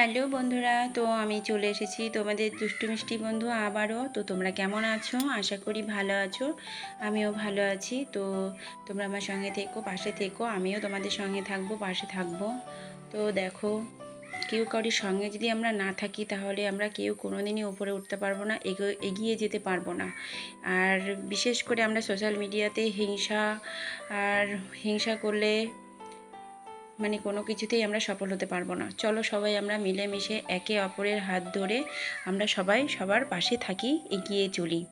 Hello বন্ধুরা, তো আমি চলে এসেছি তোমাদের দুষ্টু মিষ্টি বন্ধু আবারও। তো তোমরা কেমন আছো? আশা করি ভালো আছো, আমিও ভালো আছি। তো তোমরা আমার সঙ্গে থেকো, পাশে থেকো, আমিও তোমাদের সঙ্গে থাকব, পাশে থাকব। তো দেখো, কেউ কারোর সঙ্গে যদি আমরা না থাকি, তাহলে আমরা কেউ কোনোদিনই উপরে উঠতে পারব না, এগো- এগিয়ে যেতে পারব না। আর বিশেষ করে আমরা সোশ্যাল মিডিয়াতে হিংসা, আর হিংসা করলে মানে কোনো কিছুতেই আমরা সফল হতে পারব না। চলো সবাই আমরা মিলেমিশে একে অপরের হাত ধরে আমরা সবাই সবার পাশে থাকি, এগিয়ে চলি।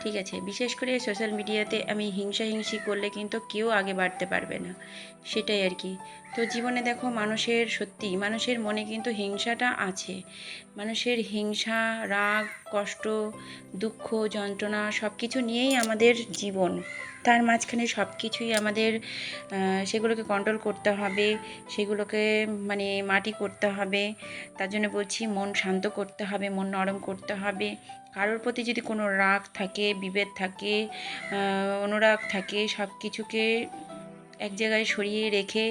ঠিক আছে, বিশেষ করে সোশ্যাল মিডিয়াতে আমি হিংসা হিংসি করলে কিন্তু কেউ আগে বাড়তে পারবে না। সেটাই আর কি। তো জীবনে দেখো মানুষের সত্যি, মানুষের মনে কিন্তু হিংসাটা আছে। মানুষের হিংসা, রাগ, কষ্ট, দুঃখ, যন্ত্রণা সব কিছু নিয়েই আমাদের জীবন। তার মাঝখানে সব কিছুই আমাদের সেগুলোকে কন্ট্রোল করতে হবে, সেগুলোকে মানে মাটি করতে হবে, তার জন্য বলছি মন শান্ত করতে হবে, মন নরম করতে হবে। কারোর প্রতি যদি কোনো রাগ থাকে, বিভেদ থাকে অনুরাগ থাকে সব কিছুকে এক জায়গায় সরিয়ে রেখে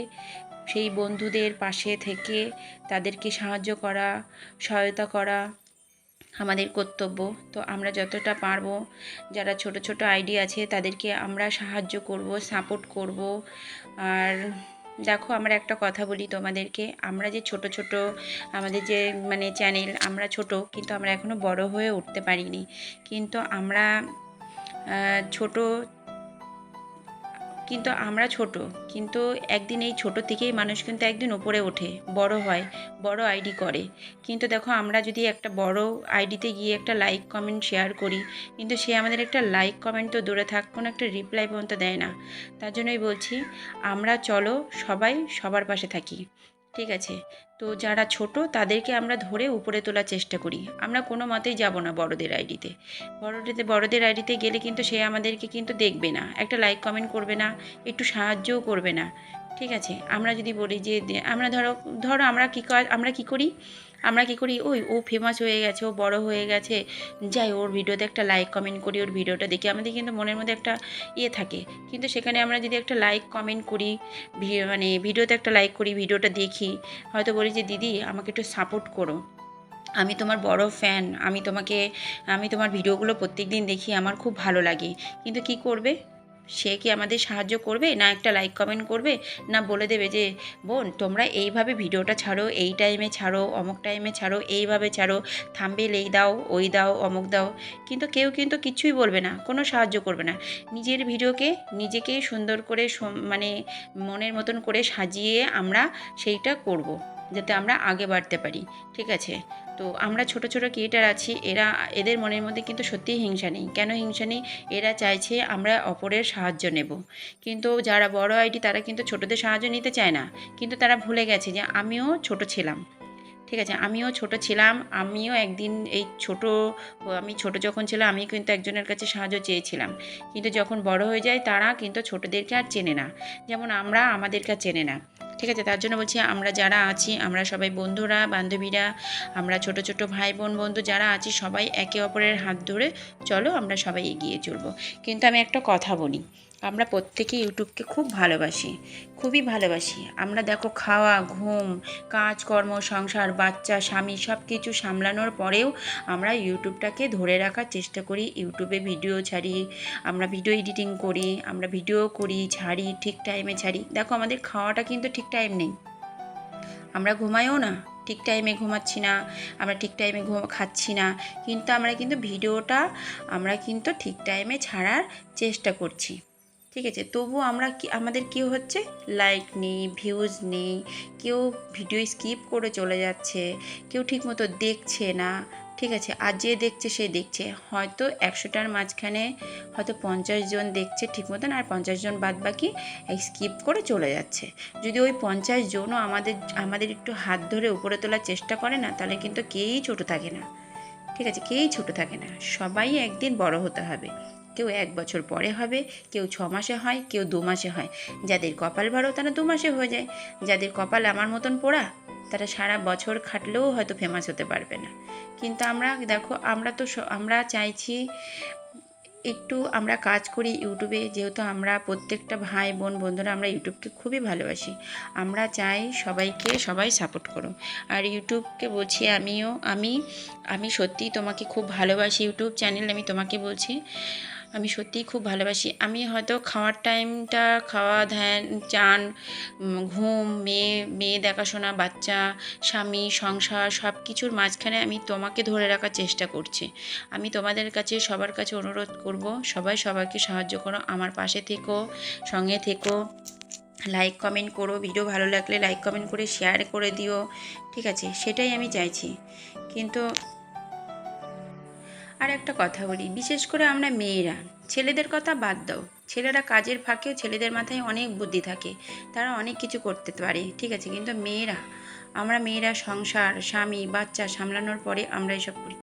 সেই বন্ধুদের পাশে থেকে তাদেরকে সাহায্য করা, সহায়তা করা আমাদের কর্তব্য। তো আমরা যতটা পারব, যারা ছোট ছোট আইডি আছে, তাদেরকে আমরা সাহায্য করব, সাপোর্ট করব। আর দেখো, আমরা একটা কথা বলি তোমাদেরকে। আমরা যে ছোট ছোট, আমাদের যে মানে চ্যানেল, আমরা ছোট, কিন্তু আমরা এখনও বড় হয়ে উঠতে পারিনি। কিন্তু আমরা ছোট কিন্তু আমরা ছোট। কিন্তু একদিন এই ছোট থেকেই মানুষ কিন্তু একদিন ওপরে ওঠে, বড় হয়, বড় আইডি করে। কিন্তু দেখো, আমরা যদি একটা বড় আইডিতে গিয়ে একটা লাইক কমেন্ট শেয়ার করি, কিন্তু সে আমাদের একটা লাইক কমেন্ট তো দূরে থাক, কোনো একটা রিপ্লাই পর্যন্ত দেয় না। তার জন্যই বলছি, আমরা চলো সবাই সবার পাশে থাকি। ঠিক আছে। তো যারা ছোট, তাদেরকে আমরা ধরে উপরে তোলার চেষ্টা করি। আমরা কোনো মতেই যাব না বড়দের আইডিতে। বড়দের বড়দের আইডিতে গেলে কিন্তু সে আমাদেরকে কিন্তু দেখবে না। একটা লাইক কমেন্ট করবে না, একটু সাহায্যও করবে না। ঠিক আছে? আমরা যদি বলি যে আমরা ধরো ধরো আমরা কী আমরা কী করি? আমরা কী করি? ওই, ও ফেমাস হয়ে গেছে, ও বড় হয়ে গেছে। যাই ওর ভিডিওতে একটা লাইক কমেন্ট করি, ওর ভিডিওটা দেখি। আমাদের কিন্তু মনের মধ্যে একটা ইয়ে থাকে। কিন্তু সেখানে আমরা যদি একটা লাইক কমেন্ট করি মানে ভিডিওতে একটা লাইক করি, ভিডিওটা দেখি, হয়তো বলি যে, দিদি, আমাকে একটু সাপোর্ট করো। আমি তোমার বড় ফ্যান আমি তোমাকে, আমি তোমার ভিডিওগুলো প্রত্যেক দিন দেখি, আমার খুব ভালো লাগে। কিন্তু কি করবে? সে কি আমাদের সাহায্য করবে? না একটা লাইক কমেন্ট করবে? না বলে দেবে যে, বোন, তোমরা এইভাবে ভিডিওটা ছাড়ো, এই টাইমে ছাড়ো, অমুক টাইমে ছাড়ো, এইভাবে ছাড়ো থাম্বেল এই দাও, ওই দাও, অমুক দাও। কিন্তু কেউ কিন্তু কিছুই বলবে না, কোনো সাহায্য করবে না। নিজের ভিডিওকে নিজেকেই সুন্দর করে মানে মনের মতন করে সাজিয়ে আমরা সেইটা করব। যাতে আমরা আগে বাড়তে পারি, ঠিক আছে? তো আমরা ছোট ছোট ক্রিয়েটার আছি, এরা, এদের মনের মধ্যে কিন্তু সত্যিই হিংসা নেই। কেন হিংসা নেই? এরা চাইছে আমরা অপরের সাহায্য নেব। কিন্তু যারা বড় আইডি, তারা কিন্তু ছোটদের সাহায্য নিতে চায় না। কিন্তু তারা ভুলে গেছে যে আমিও ছোট ছিলাম। ঠিক আছে? আমিও ছোট ছিলাম, আমিও একদিন এই ছোট, আমি ছোট যখন ছিলাম, আমি কিন্তু একজনের কাছে সাহায্য চেয়েছিলাম। কিন্তু যখন বড় হয়ে যায়, তারা কিন্তু ছোটদেরকে আর চেনে না। যেমন আমরা আমাদেরকে আর চেনে না। ঠিক আছে, তার জন্য বলছি আমরা যারা আছি, আমরা সবাই বন্ধুরা, বান্ধবীরা, আমরা ছোট ছোট ভাই বোন বন্ধু যারা আছি, সবাই একে অপরের হাত ধরে চলো আমরা সবাই এগিয়ে চলবো। কিন্তু আমি একটা কথা বলি আমরা প্রত্যেকে ইউটিউবকে খুব ভালোবাসি, খুবই ভালোবাসি। আমরা দেখো খাওয়া, ঘুম, কাজকর্ম, সংসার, বাচ্চা, স্বামী সব কিছু সামলানোর পরেও আমরা ইউটিউবটাকে ধরে রাখার চেষ্টা করি। ইউটিউবে ভিডিও ছাড়ি, আমরা ভিডিও এডিটিং করি, আমরা ভিডিও করি, ছাড়ি, ঠিক টাইমে ছাড়ি। দেখো আমাদের খাওয়াটা কিন্তু ঠিক টাইম নেই। আমরা ঘুমাইও না, ঠিক টাইমে ঘুমাচ্ছি না, আমরা ঠিক টাইমে ঘুম, খাচ্ছি না। কিন্তু আমরা কিন্তু ভিডিওটা আমরা কিন্তু ঠিক টাইমে ছাড়ার চেষ্টা করছি। ঠিক আছে? তবু আমরা কি, আমাদের কি হচ্ছে? লাইক নেই ভিউজ নেই, কেউ ভিডিও স্কিপ করে চলে যাচ্ছে, কেউ ঠিকমতো দেখছে না, ঠিক আছে? আর যে দেখছে, সে দেখছে। হয়তো একশোটার মাঝখানে হয়তো পঞ্চাশ জন দেখছে ঠিক মতন আর পঞ্চাশ জন বাদ বাকি স্কিপ করে চলে যাচ্ছে। যদি ওই পঞ্চাশ জনও আমাদের আমাদের একটু হাত ধরে উপরে তোলার চেষ্টা করে না, তাহলে কিন্তু কেউই ছোট থাকে না। ঠিক আছে? কেউই ছোট থাকে না। সবাই একদিন বড় হতে হবে। কেউ এক বছর পরে হবে, কেউ ছ মাসে হয়, কেউ দু মাসে হয়। যাদের কপাল ভালো, তারা দু মাসে হয়ে যায়। যাদের কপাল আমার মতন পোড়া, তারা সারা বছর খাটলেও হয়তো ফেমাস হতে পারবে না। কিন্তু আমরা, দেখো, আমরা তো আমরা চাইছি একটু আমরা কাজ করি ইউটিউবে, যেহেতু আমরা প্রত্যেকটা ভাই, বোন, বন্ধুরা আমরা ইউটিউবকে খুবই ভালোবাসি। আমরা চাই সবাইকে সবাই সাপোর্ট করো আর ইউটিউবকে বলছি আমিও, আমি আমি সত্যিই তোমাকে খুব ভালোবাসি। ইউটিউব চ্যানেল আমি তোমাকে বলছি আমি সত্যিই খুব ভালোবাসি। আমি হয়তো খাওয়ার টাইমটা খাওয়া, ধ্যান, চান ঘুম, মেয়ে মেয়ে দেখাশোনা, বাচ্চা, স্বামী, সংসার সব কিছুর মাঝখানে আমি তোমাকে ধরে রাখার চেষ্টা করছি। আমি তোমাদের কাছে সবার কাছে অনুরোধ করব, সবাই সবাইকে সাহায্য করো, আমার পাশে থেকো, সঙ্গে থেকো। লাইক কমেন্ট করো ভিডিও ভালো লাগলে লাইক কমেন্ট করে শেয়ার করে দিও, ঠিক আছে? সেটাই আমি চাইছি। কিন্তু আর একটা কথা বলি, বিশেষ করে আমরা মেয়েরা। ছেলেদের কথা বাদ দাও। ছেলেরা কাজের ফাঁকেও ছেলেদের মাথায় অনেক বুদ্ধি থাকে। তারা অনেক কিছু করতে পারে, ঠিক আছে? কিন্তু মেয়েরা, আমরা মেয়েরা সংসার, স্বামী, বাচ্চা সামলানোর পরে আমরা এসব করি।